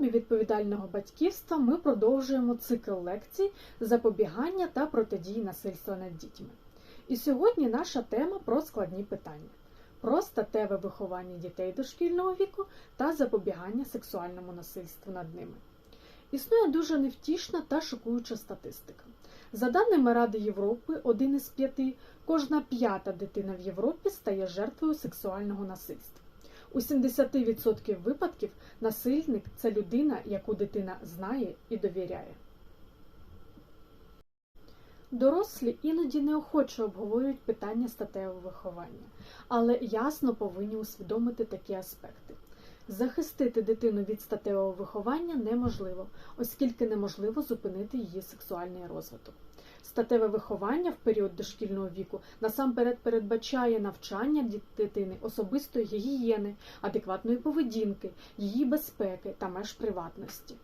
темі відповідального батьківства ми продовжуємо цикл лекцій запобігання та протидії насильства над дітьми. І сьогодні наша тема про складні питання, про статеве виховання дітей дошкільного віку та запобігання сексуальному насильству над ними. Існує дуже невтішна та шокуюча статистика. За даними Ради Європи, один із п'яти, кожна п'ята дитина в Європі стає жертвою сексуального насильства. У 70% випадків насильник це людина, яку дитина знає і довіряє. Дорослі іноді неохоче обговорюють питання статевого виховання, але ясно повинні усвідомити такі аспекти. Захистити дитину від статевого виховання неможливо, оскільки неможливо зупинити її сексуальний розвиток. Статеве виховання в період дошкільного віку насамперед передбачає навчання дитини особистої гігієни, адекватної поведінки, її безпеки та меж приватності.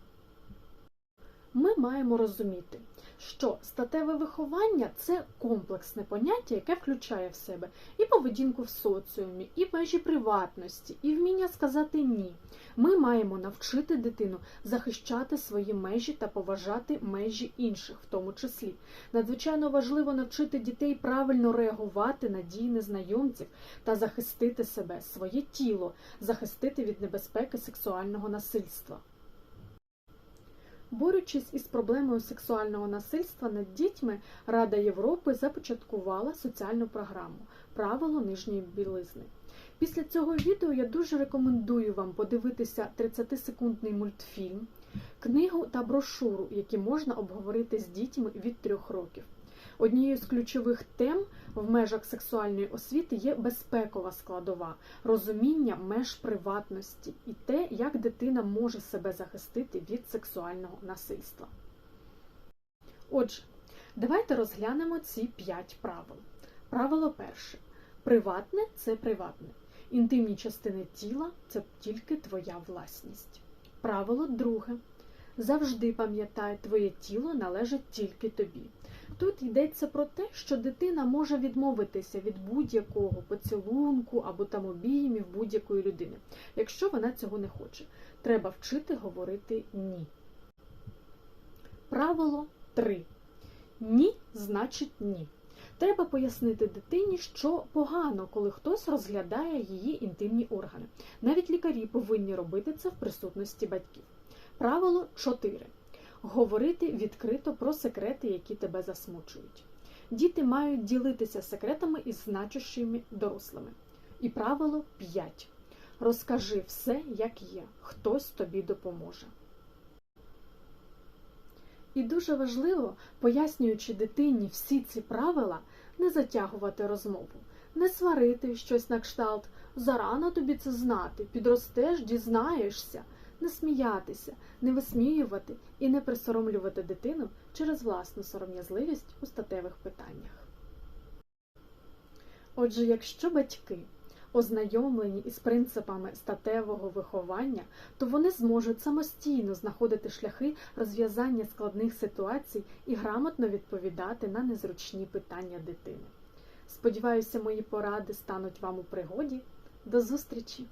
Ми маємо розуміти, що статеве виховання це комплексне поняття, яке включає в себе і поведінку в соціумі, і межі приватності, і вміння сказати ні. Ми маємо навчити дитину захищати свої межі та поважати межі інших, в тому числі. Надзвичайно важливо навчити дітей правильно реагувати на дії незнайомців та захистити себе, своє тіло, захистити від небезпеки сексуального насильства. Борючись із проблемою сексуального насильства над дітьми, Рада Європи започаткувала соціальну програму Правило нижньої білизни. Після цього відео я дуже рекомендую вам подивитися 30-секундний мультфільм, книгу та брошуру, які можна обговорити з дітьми від 3 років. Однією з ключових тем в межах сексуальної освіти є безпекова складова, розуміння меж приватності і те, як дитина може себе захистити від сексуального насильства. Отже, давайте розглянемо ці 5 правил. Правило перше. Приватне це приватне. Інтимні частини тіла це тільки твоя власність. Правило друге. Завжди пам'ятай, твоє тіло належить тільки тобі. Тут йдеться про те, що дитина може відмовитися від будь-якого поцілунку або там обіймів будь-якої людини, якщо вона цього не хоче. Треба вчити говорити ні. Правило 3. Ні значить ні. Треба пояснити дитині, що погано, коли хтось розглядає її інтимні органи. Навіть лікарі повинні робити це в присутності батьків. Правило 4. Говорити відкрито про секрети, які тебе засмучують. Діти мають ділитися секретами із значущими дорослими. І правило 5. Розкажи все, як є. Хтось тобі допоможе. І дуже важливо, пояснюючи дитині всі ці правила, не затягувати розмову, не сварити щось на кшталт, зарано тобі це знати, підростеш, дізнаєшся, не сміятися, не висміювати і не присоромлювати дитину через власну сором'язливість у статевих питаннях. Отже, якщо батьки ознайомлені із принципами статевого виховання, то вони зможуть самостійно знаходити шляхи розв'язання складних ситуацій і грамотно відповідати на незручні питання дитини. Сподіваюся, мої поради стануть вам у пригоді. До зустрічі!